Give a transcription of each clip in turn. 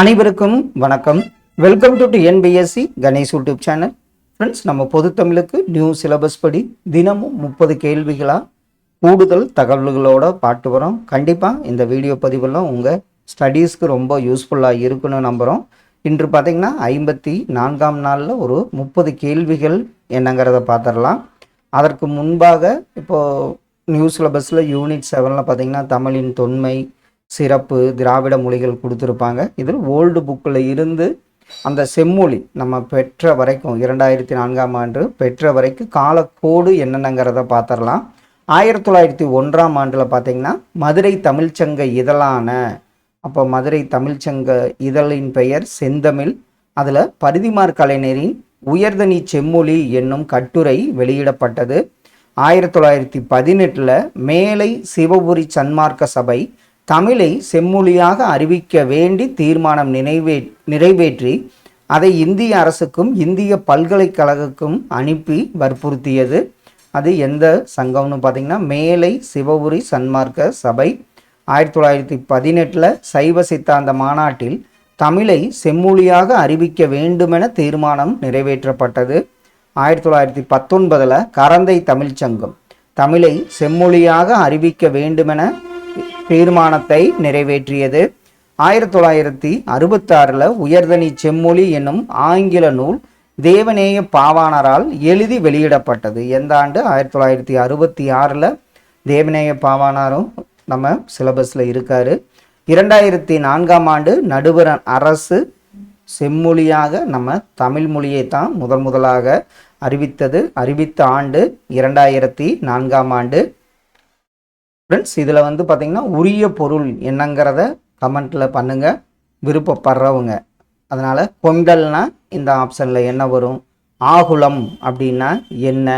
அனைவருக்கும் வணக்கம். Welcome to NPSC Ganesh YouTube channel friends நம்ம பொது தமிழுக்கு நியூ சிலபஸ் படி தினமும் முப்பது கேள்விகளாக கூடுதல் தகவல்களோட பாட்டு வரோம். கண்டிப்பாக இந்த வீடியோ பதிவெல்லாம் உங்கள் ஸ்டடீஸ்க்கு ரொம்ப யூஸ்ஃபுல்லாக இருக்குன்னு நம்புகிறோம் இன்று பார்த்திங்கன்னா ஐம்பத்தி நான்காம் நாளில் ஒரு முப்பது கேள்விகள் என்னங்கிறத பார்த்துடலாம் அதற்கு முன்பாக இப்போது நியூ சிலபஸில் யூனிட் செவனில் பார்த்திங்கன்னா தமிழின் தொன்மை சிறப்பு திராவிட மொழிகள் கொடுத்துருப்பாங்க. இதில் ஓல்டு புக்கில் இருந்து அந்த செம்மொழி நம்ம பெற்ற வரைக்கும் இரண்டாயிரத்தி நான்காம் ஆண்டு பெற்ற வரைக்கும் காலக்கோடு என்னென்னங்கிறத பார்த்துடலாம். ஆயிரத்தி தொள்ளாயிரத்தி ஒன்றாம் ஆண்டில் பார்த்தீங்கன்னா மதுரை தமிழ்ச்சங்க இதழான அப்போ மதுரை தமிழ்ச்சங்க இதழின் பெயர் செந்தமிழ். அதில் பரிதிமார் கலைஞரின் உயர்தனி செம்மொழி என்னும் கட்டுரை வெளியிடப்பட்டது. ஆயிரத்தி தொள்ளாயிரத்தி பதினெட்டில் மேலை சிவபுரி சன்மார்க்க சபை தமிழை செம்மொழியாக அறிவிக்க வேண்டி தீர்மானம் நிறைவே நிறைவேற்றி அதை இந்திய அரசுக்கும் இந்திய பல்கலைக்கழகக்கும் அனுப்பி வற்புறுத்தியது. அது எந்த சங்கம்னு பார்த்தீங்கன்னா மேலை சிவபுரி சன்மார்க்க சபை. ஆயிரத்தி தொள்ளாயிரத்தி பதினெட்டில் சைவ சித்தாந்த மாநாட்டில் தமிழை செம்மொழியாக அறிவிக்க வேண்டுமென தீர்மானம் நிறைவேற்றப்பட்டது. ஆயிரத்தி தொள்ளாயிரத்தி பத்தொன்பதில் கரந்தை தமிழ்ச்சங்கம் தமிழை செம்மொழியாக அறிவிக்க வேண்டுமென தீர்மானத்தை நிறைவேற்றியது. ஆயிரத்தி தொள்ளாயிரத்தி அறுபத்தாறில் உயர்தனி செம்மொழி என்னும் ஆங்கில நூல் தேவநேய பாவாணரால் எழுதி வெளியிடப்பட்டது. எந்த ஆண்டு? ஆயிரத்தி தொள்ளாயிரத்தி அறுபத்தி ஆறில் தேவநேய பாவாணரும் நம்ம சிலபஸில் இருக்கார். இரண்டாயிரத்தி நான்காம் ஆண்டு நடுவரன் அரசு செம்மொழியாக நம்ம தமிழ் மொழியை தான் முதன் முதலாக அறிவித்தது. அறிவித்த ஆண்டு இரண்டாயிரத்தி நான்காம் ஆண்டு ஃப்ரெண்ட்ஸ் இதில் வந்து பார்த்திங்கன்னா உரிய பொருள் என்னங்கிறத கமெண்ட்டில் பண்ணுங்கள் விருப்பப்படுறவங்க. அதனால் கொண்டல்னா இந்த ஆப்ஷனில் என்ன வரும்? ஆகுலம் அப்படின்னா என்ன?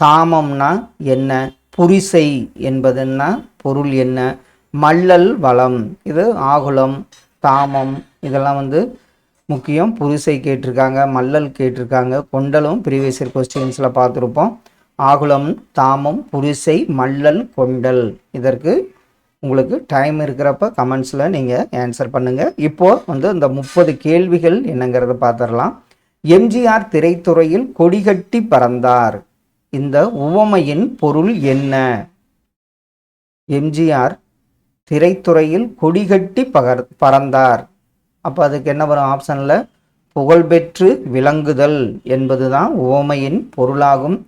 தாமம்னா என்ன? புரிசை என்பதுன்னா பொருள் என்ன? மல்லல் வளம் இது ஆகுலம் தாமம் இதெல்லாம் வந்து முக்கியம். புரிசை கேட்டிருக்காங்க மல்லல் கேட்டிருக்காங்க. கொண்டலும் ப்ரீவியஸ் இயர் கொஸ்டின்ஸில் பார்த்துருப்போம். ஆகுலம் தாமம் புரிசை மல்லல் கொண்டல். இதற்கு உங்களுக்கு டைம் இருக்கிறப்ப கமெண்ட்ஸில் நீங்கள் ஆன்சர் பண்ணுங்கள் இப்போது வந்து இந்த முப்பது கேள்விகள் என்னங்கிறத பார்த்துடலாம். எம்ஜிஆர் திரைத்துறையில் கொடிகட்டி பறந்தார். இந்த உவமையின் பொருள் என்ன? எம்ஜிஆர் திரைத்துறையில் கொடிகட்டி பகர் பறந்தார். அப்போ அதுக்கு என்ன வரும் ஆப்ஷனில் புகழ்பெற்று விளங்குதல் என்பது தான் உவமையின் பொருளாகும்.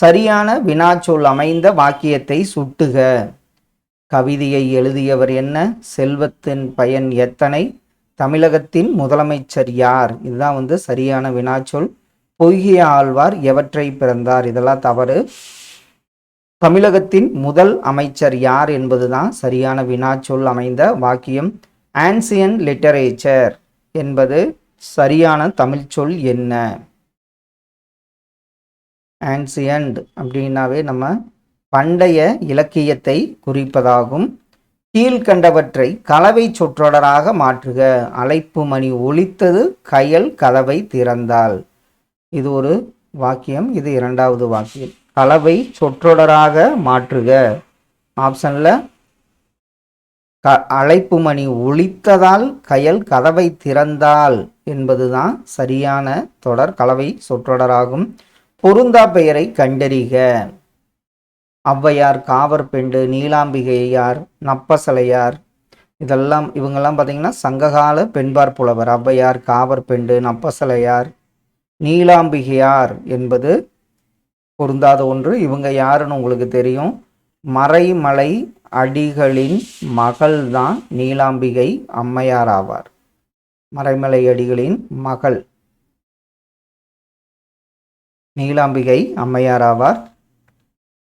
சரியான வினாச்சொல் அமைந்த வாக்கியத்தை சுட்டுக. கவிதையை எழுதியவர் என்ன? செல்வத்தின் பயன் எத்தனை? தமிழகத்தின் முதலமைச்சர் யார்? இதுதான் வந்து சரியான வினாச்சொல். பொய்கிய ஆழ்வார் எவற்றை பிறந்தார்? இதெல்லாம் தவறு. தமிழகத்தின் முதல் அமைச்சர் யார் என்பதுதான் சரியான வினாச்சொல் அமைந்த வாக்கியம். ஆன்சியன் லிட்டரேச்சர் என்பது சரியான தமிழ்ச்சொல் என்ன? ஆன்சியன்ட் அப்படின்னாவே நம்ம பண்டைய இலக்கியத்தை குறிப்பதாகும். கீழ்கண்டவற்றை கலவை சொற்றொடராக மாற்றுக. அழைப்பு மணி ஒலித்தது கயல் கதவை திறந்தால். இது ஒரு வாக்கியம் இது இரண்டாவது வாக்கியம். கலவை சொற்றொடராக மாற்றுக. ஆப்ஷனில் க அழைப்பு மணி ஒழித்ததால் கயல் கதவை திறந்தால் என்பதுதான் சரியான தொடர் கலவை சொற்றொடராகும். பொருந்தா பெயரை கண்டறிக. ஔவையார் காவர் பெண்டு நீலாம்பிகையார் நப்பசலையார். இதெல்லாம் இவங்கெல்லாம் பார்த்தீங்கன்னா சங்ககால பெண்பார் புலவர். ஔவையார் காவர் பெண்டு நப்பசலையார். நீலாம்பிகையார் என்பது பொருந்தாத ஒன்று. இவங்க யாருன்னு உங்களுக்கு தெரியும். மறைமலை அடிகளின் மகள் தான் நீலாம்பிகை அம்மையார் ஆவார். மறைமலை அடிகளின் மகள். நீலாம்பிகை அம்மையார் ஆவார்.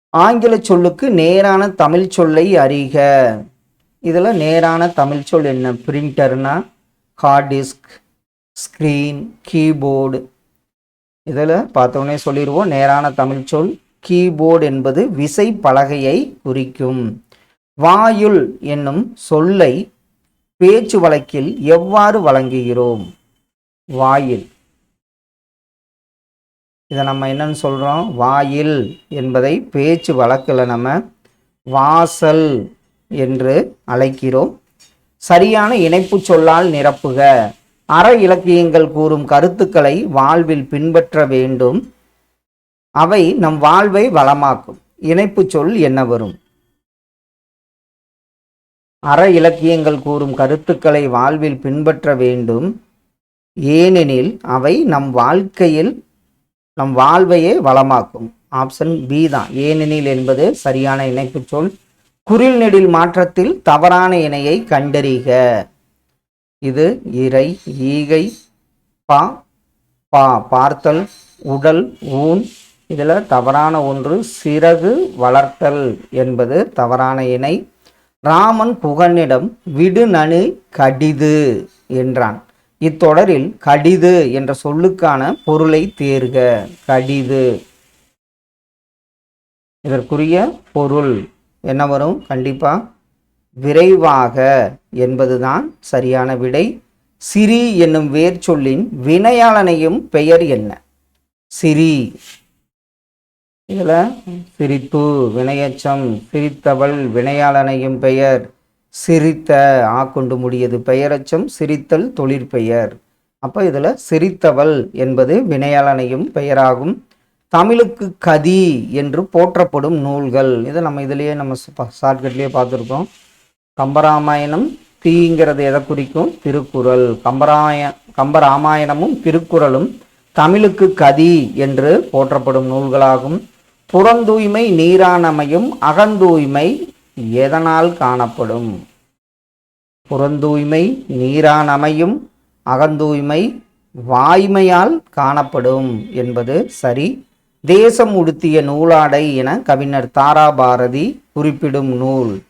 ஆங்கில சொல்லுக்கு நேரான தமிழ் சொல்லை அறிக. இதில் நேரான தமிழ் சொல் என்ன? பிரிண்டர்னா ஹார்ட் டிஸ்க் ஸ்க்ரீன் கீபோர்டு. இதில் பார்த்தோன்னே சொல்லிடுவோம். நேரான தமிழ் சொல் கீபோர்டு என்பது விசை பலகையை குறிக்கும். வாயுள் என்னும் சொல்லை பேச்சு வழக்கில் எவ்வாறு வழங்குகிறோம்? வாயில். இதை நம்ம என்னன்னு சொல்கிறோம் வாயில் என்பதை பேச்சு வழக்கில் நம்ம வாசல் என்று அழைக்கிறோம். சரியான இணைப்பு சொல்லால் நிரப்புக. அற இலக்கியங்கள் கூறும் கருத்துக்களை வாழ்வில் பின்பற்ற வேண்டும். அவை நம் வாழ்வை வளமாக்கும். இணைப்பு சொல் என்ன வரும்? அற இலக்கியங்கள் கூறும் கருத்துக்களை வாழ்வில் பின்பற்ற வேண்டும். ஏனெனில் அவை நம் வாழ்க்கையில் நம் வாழ்வையே வளமாக்கும். ஆப்ஷன் பி தான். ஏனெனில் என்பது சரியான இணைப்பு சொல். குரில் நெடில் மாற்றத்தில் தவறான இணையை கண்டறிக. இது இறை ஈகை பா பா பார்த்தல் உடல் ஊன். இதில் தவறான ஒன்று சிறகு வளர்த்தல் என்பது தவறான இணை. ராமன் புகனிடம் விடுநனு கடிது என்றான். இத்தொடரில் கடிது என்ற சொல்லுக்கான பொருளை தேர்க. கடிது. இதற்குரிய பொருள் என்ன வரும்? கண்டிப்பா விரைவாக என்பதுதான் சரியான விடை. சிரி என்னும் வேர் சொல்லின் வினையாளனையும் பெயர் என்ன? சிரி. இதில் சிரிப்பு வினையச்சம் சிரித்தவள் வினையாளனையும் பெயர். சிரித்த ஆ கொண்டு முடியது பெயரச்சம் சிரித்தல் தொழிற்பெயர் அப்போ இதில் சிரித்தவள் என்பது வினையாளனையும் பெயராகும். தமிழுக்கு கதி என்று போற்றப்படும் நூல்கள். இதை நம்ம இதுலேயே நம்ம ஷார்ட்கட்லேயே பார்த்துருக்கோம். கம்பராமாயணம் தீங்கிறது எதை குறிக்கும்? திருக்குறள். கம்பராய கம்பராமாயணமும் திருக்குறளும் தமிழுக்கு கதி என்று போற்றப்படும் நூல்களாகும். புறந்தூய்மை நீரானமையும் அகந்தூய்மை எதனால் காணப்படும்? புறந்தூய்மை நீரானமையும் அகந்தூய்மை வாய்மையால் காணப்படும் என்பது சரி. தேசம் உடுத்திய நூலாடை என கவிஞர் தாரா பாரதி குறிப்பிடும் நூல்.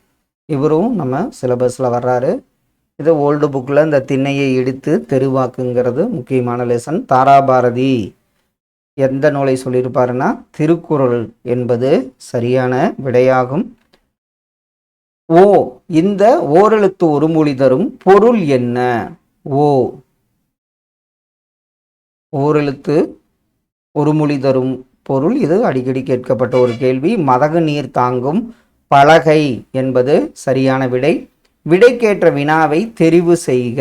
இவரும் நம்ம சிலபஸில் வர்றாரு. இது ஓல்டு புக்கில் இந்த திண்ணையை இடித்து தெருவாக்குங்கிறது முக்கியமான லெசன் தாரா பாரதி எந்த நூலை சொல்லியிருப்பாருன்னா திருக்குறள் என்பது சரியான விடையாகும். ஓ இந்த ஓரெழுத்து ஒரு மொழி தரும் பொருள் என்ன? ஓ. ஓரெழுத்து ஒரு மொழி தரும் பொருள்? இது அடிக்கடி கேட்கப்பட்ட ஒரு கேள்வி. மதகு நீர் தாங்கும் பலகை என்பது சரியான விடை. விடைக்கேற்ற வினாவை தெரிவு செய்க.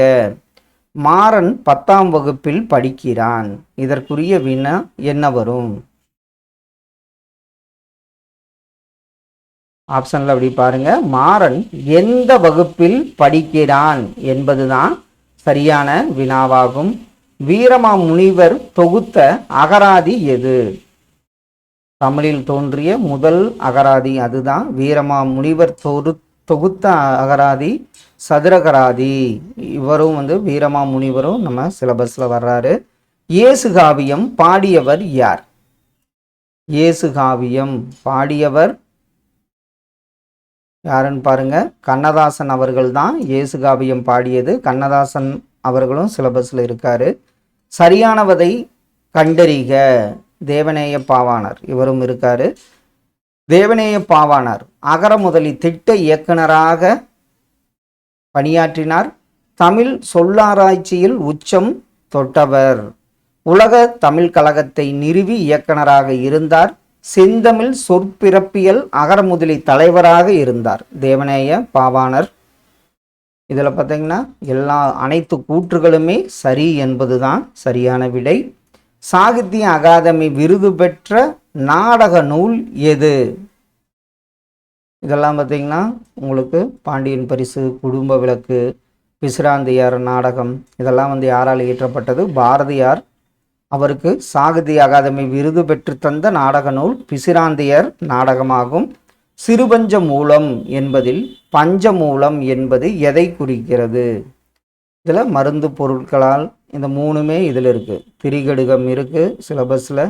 மாறன் பத்தாம் வகுப்பில் படிக்கிறான். இதற்குரிய வினா என்ன வரும்? ஆப்ஷனில் அப்படி பாருங்கள் மாறன் எந்த வகுப்பில் படிக்கிறான் என்பதுதான் சரியான வினாவாகும். வீரமா முனிவர் தொகுத்த அகராதி எது? தமிழில் தோன்றிய முதல் அகராதி அதுதான். வீரமா முனிவர் தொரு தொகுத்த அகராதி சதுரகராதி. இவரும் வந்து வீரமா முனிவரும் நம்ம சிலபஸில் வர்றாரு. இயேசு காவியம் பாடியவர் யார்? இயேசு காவியம் பாடியவர் யாருன்னு பாருங்கள் கண்ணதாசன் அவர்கள் தான் இயேசு காவியம் பாடியது. கண்ணதாசன் அவர்களும் சிலபஸில் இருக்காரு. சரியானவதை கண்டறிக. தேவநேய பாவாணர் இவரும் இருக்கார். தேவநேய பாவாணர் அகர முதலி திட்ட இயக்குனராக பணியாற்றினார். தமிழ் சொல்லாராய்ச்சியில் உச்சம் தொட்டவர். உலக தமிழ் கழகத்தை நிறுவி இயக்குனராக இருந்தார். செந்தமிழ் சொற்பிறப்பியல் அகரமுதலி தலைவராக இருந்தார். தேவநேய பாவாணர். இதில் பார்த்தீங்கன்னா எல்லா அனைத்து கூற்றுகளுமே சரி என்பதுதான் சரியான விடை. சாகித்ய அகாதமி விருது பெற்ற நாடக நூல் எது? இதெல்லாம் பார்த்தீங்கன்னா உங்களுக்கு பாண்டியன் பரிசு குடும்ப விளக்கு விசிராந்தியார் நாடகம் இதெல்லாம் வந்து யாரால் இயற்றப்பட்டது? பாரதியார் அவருக்கு சாகித்ய அகாதமி விருது பெற்று தந்த நாடக நூல் பிசிராந்தியர் நாடகமாகும். சிறுபஞ்ச மூலம் என்பதில் பஞ்சமூலம் என்பது எதை குறிக்கிறது? இதில் மருந்து பொருட்களால் இந்த மூணுமே இதில் இருக்குது திரிகடுகம் இருக்குது சிலபஸில்.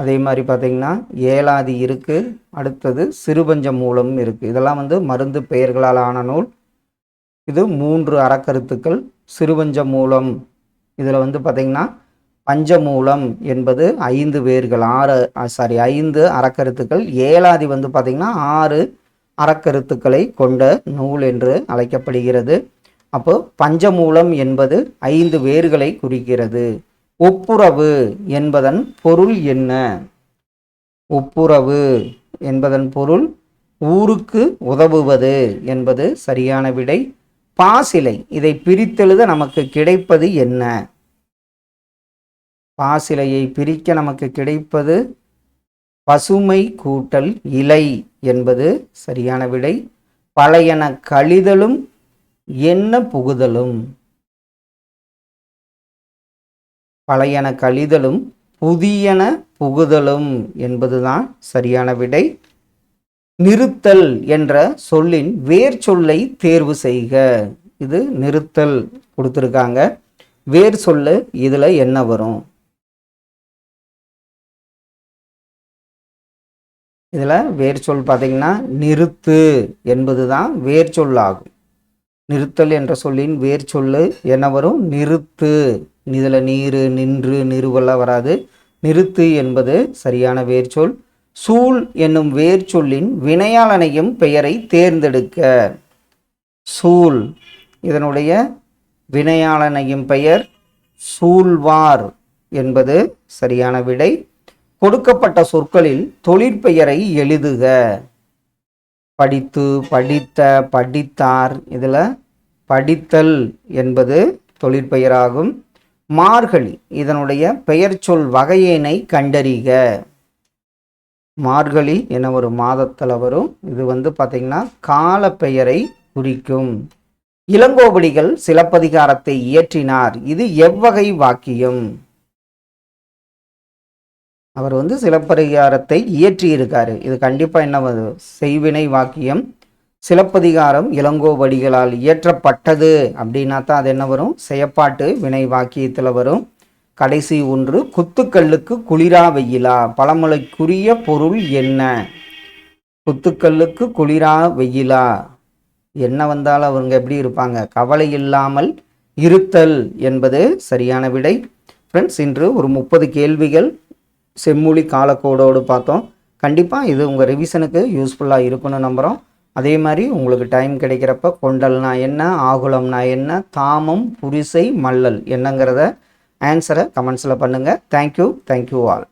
அதே மாதிரி பார்த்திங்கன்னா ஏலாதி இருக்குது அடுத்தது சிறுபஞ்ச மூலம் இருக்குது இதெல்லாம் வந்து மருந்து பெயர்களால் ஆன நூல். இது மூன்று அறக்கருத்துக்கள். சிறுபஞ்ச மூலம். இதில் வந்து பார்த்திங்கன்னா பஞ்சமூலம் என்பது ஐந்து வேர்கள் ஆறு சாரி ஐந்து அறக்கருத்துக்கள். ஏழாதி வந்து பார்த்திங்கன்னா ஆறு அறக்கருத்துக்களை கொண்ட நூல் என்று அழைக்கப்படுகிறது. அப்போ பஞ்சமூலம் என்பது ஐந்து வேர்களை குறிக்கிறது. ஒப்புரவு என்பதன் பொருள் என்ன? ஒப்புரவு என்பதன் பொருள் ஊருக்கு உதவுவது என்பது சரியான விடை. பாசிலை இதை பிரித்தெழுத நமக்கு கிடைப்பது என்ன? பாசிலையை பிரிக்க நமக்கு கிடைப்பது பசுமை கூட்டல் இலை என்பது சரியான விடை. பழையன கழிதலும் என்ன புகுதலும்? பழையன கழிதலும் புதியன புகுதலும் என்பதுதான் சரியான விடை. நிறுத்தல் என்ற சொல்லின் வேர் சொல்லை தேர்வு செய்க. இது நிறுத்தல் கொடுத்துருக்காங்க. வேர் சொல்லு இதில் என்ன வரும்? இதில் வேர் சொல் பார்த்தீங்கன்னா நிறுத்து என்பது தான் வேர் சொல்லாகும். நிறுத்தல் என்ற சொல்லின் வேர் சொல்லு என்ன வரும்? நிறுத்து. இதில் நீர் நின்று நிறுவலாம் வராது. நிறுத்து என்பது சரியான வேர் சொல். சூழ் என்னும் வேர் சொல்லின் வினையாளனையும் பெயரை தேர்ந்தெடுக்க. சூழ். இதனுடைய வினையாளனையும் பெயர் சூழ்வார் என்பது சரியான விடை. கொடுக்கப்பட்ட சொற்களில் தொழிற்பெயரை எழுதுக. படித்து படித்த படித்தார். இதில் படித்தல் என்பது தொழிற்பெயராகும் மார்கழி இதனுடைய பெயர் சொல் வகையினை கண்டறிக. மார்கழி என ஒரு மாதத்தில் வரும். இது வந்து பார்த்திங்கன்னா கால பெயரை குறிக்கும். இளங்கோவடிகள் சிலப்பதிகாரத்தை இயற்றினார். இது எவ்வகை வாக்கியம்? அவர் வந்து சிலப்பதிகாரத்தை இயற்றியிருக்காரு. இது கண்டிப்பாக என்ன வரும் செய்வினை வாக்கியம். சிலப்பதிகாரம் இளங்கோவடிகளால் இயற்றப்பட்டது அப்படின்னா தான் அது என்ன வரும்? செயப்பாட்டு வினை வாக்கியத்தில் வரும். கடைசி ஒன்று குத்துக்கல்லுக்கு குளிரா வெயிலா? பழமொழிக்குரிய பொருள் என்ன? குத்துக்கல்லுக்கு குளிரா வெயிலா? என்ன வந்தாலும் அவங்க எப்படி இருப்பாங்க? கவலை இல்லாமல் இருத்தல் என்பது சரியான விடை. ஃப்ரெண்ட்ஸ் இன்று ஒரு முப்பது கேள்விகள் செம்மொழி காலக்கோடோடு பார்த்தோம். கண்டிப்பாக இது உங்கள் ரிவிஷனுக்கு யூஸ்ஃபுல்லாக இருக்குன்னு நம்புகிறோம் அதே மாதிரி உங்களுக்கு டைம் கிடைக்கிறப்ப கொண்டல்னா என்ன ஆகுளம்னா என்ன தாமம் புரிசை மல்லல் என்னங்கிறத ஆன்சரை கமெண்ட்ஸில் பண்ணுங்கள் தேங்க்யூ தேங்க்யூ ஆல்